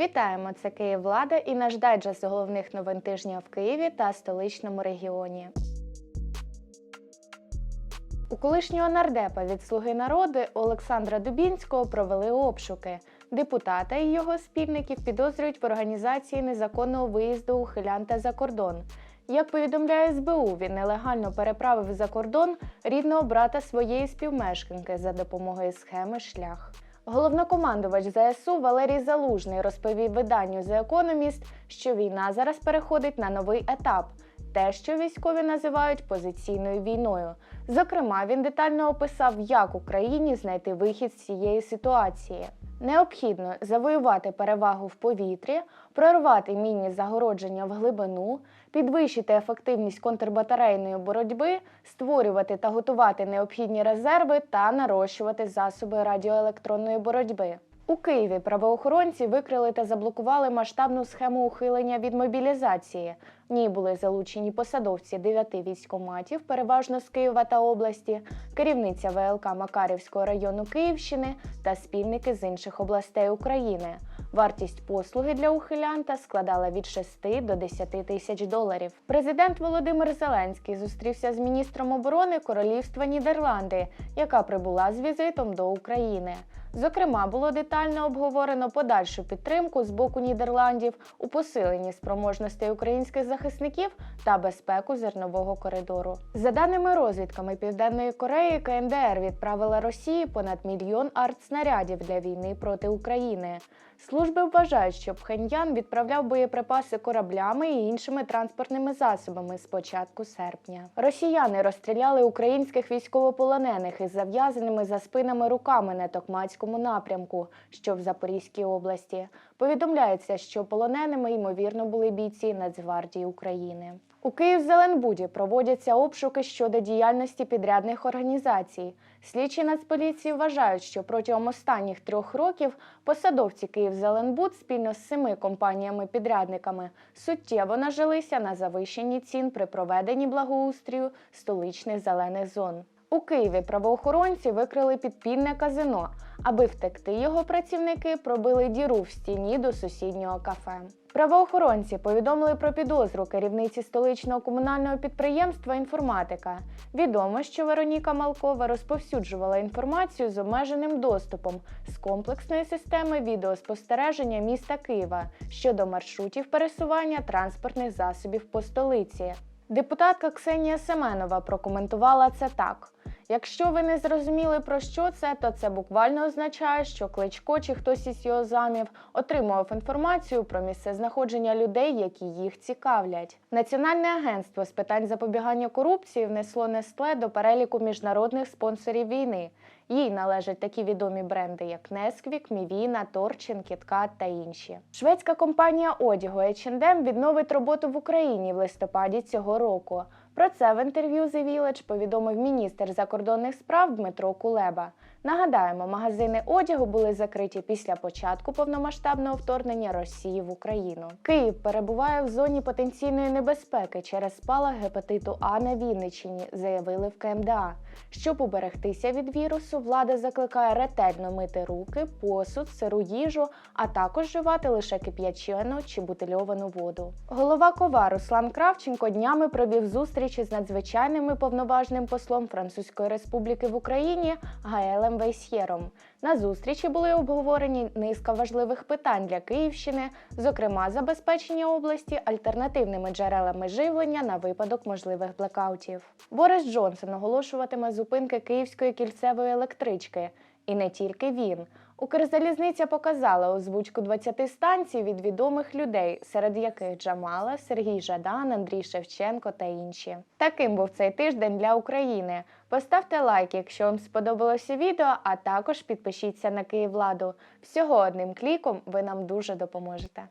Вітаємо! Це Київ Влада і наш дайджест головних новин тижня в Києві та столичному регіоні. У колишнього нардепа від Слуги народу Олександра Дубінського провели обшуки. Депутата і його спільників підозрюють в організації незаконного виїзду ухилянта за кордон. Як повідомляє СБУ, він нелегально переправив за кордон рідного брата своєї співмешканки за допомогою схеми шлях. Головнокомандувач ЗСУ Валерій Залужний розповів виданню The Economist, що війна зараз переходить на новий етап. Те, що військові називають позиційною війною. Зокрема, він детально описав, як Україні знайти вихід з цієї ситуації. Необхідно завоювати перевагу в повітрі, прорвати мінні загородження в глибину, підвищити ефективність контрбатарейної боротьби, створювати та готувати необхідні резерви та нарощувати засоби радіоелектронної боротьби. У Києві правоохоронці викрили та заблокували масштабну схему ухилення від мобілізації. В ній були залучені посадовці дев'яти військоматів, переважно з Києва та області, керівниця ВЛК Макарівського району Київщини та спільники з інших областей України. Вартість послуги для ухилянта складала від 6 до 10 тисяч доларів. Президент Володимир Зеленський зустрівся з міністром оборони Королівства Нідерланди, яка прибула з візитом до України. Зокрема, було детально обговорено подальшу підтримку з боку Нідерландів у посиленні спроможностей українських захисників та безпеку зернового коридору. За даними розвідками Південної Кореї, КНДР відправила Росії понад мільйон артснарядів для війни проти України. Служби вважають, що Пхеньян відправляв боєприпаси кораблями і іншими транспортними засобами з початку серпня. Росіяни розстріляли українських військовополонених із зав'язаними за спинами руками на Токмацькому напрямку, що в Запорізькій області. Повідомляється, що полоненими ймовірно були бійці Нацгвардії України. У Київ-Зеленбуді проводяться обшуки щодо діяльності підрядних організацій. Слідчі Нацполіції вважають, що протягом останніх трьох років посадовці Київ-Зеленбуд спільно з семи компаніями-підрядниками суттєво нажилися на завищенні цін при проведенні благоустрію столичних зелених зон. У Києві правоохоронці викрили підпільне казино. Аби втекти, його працівники пробили діру в стіні до сусіднього кафе. Правоохоронці повідомили про підозру керівниці столичного комунального підприємства Інформатика. Відомо, що Вероніка Малкова розповсюджувала інформацію з обмеженим доступом з комплексної системи відеоспостереження міста Києва щодо маршрутів пересування транспортних засобів по столиці. Депутатка Ксенія Семенова прокоментувала це так. Якщо ви не зрозуміли про що це, то це буквально означає, що Кличко чи хтось із його замів отримував інформацію про місце знаходження людей, які їх цікавлять. Національне агентство з питань запобігання корупції внесло Нестле до переліку міжнародних спонсорів війни. Їй належать такі відомі бренди, як Несквік, Мівіна, Торчин, Кіткат та інші. Шведська компанія одягу H&M відновить роботу в Україні в листопаді цього року. Про це в інтерв'ю The Village повідомив міністр закордонних справ Дмитро Кулеба. Нагадаємо, магазини одягу були закриті після початку повномасштабного вторгнення Росії в Україну. Київ перебуває в зоні потенційної небезпеки через спалах гепатиту А на Вінниччині, заявили в КМДА. Щоб уберегтися від вірусу, влада закликає ретельно мити руки, посуд, сиру їжу, а також вживати лише кип'ячену чи бутильовану воду. Голова кова Руслан Кравченко днями провів зустріч із надзвичайним і повноважним послом Французької Республіки в Україні Гаелем Вейсьєром. На зустрічі були обговорені низка важливих питань для Київщини, зокрема забезпечення області альтернативними джерелами живлення на випадок можливих блекаутів. Борис Джонсон оголошуватиме зупинки Київської кільцевої електрички. І не тільки він. Укрзалізниця показала озвучку 20 станцій від відомих людей, серед яких Джамала, Сергій Жадан, Андрій Шевченко та інші. Таким був цей тиждень для України. Поставте лайк, якщо вам сподобалося відео, а також підпишіться на Київладу. Всього одним кліком ви нам дуже допоможете.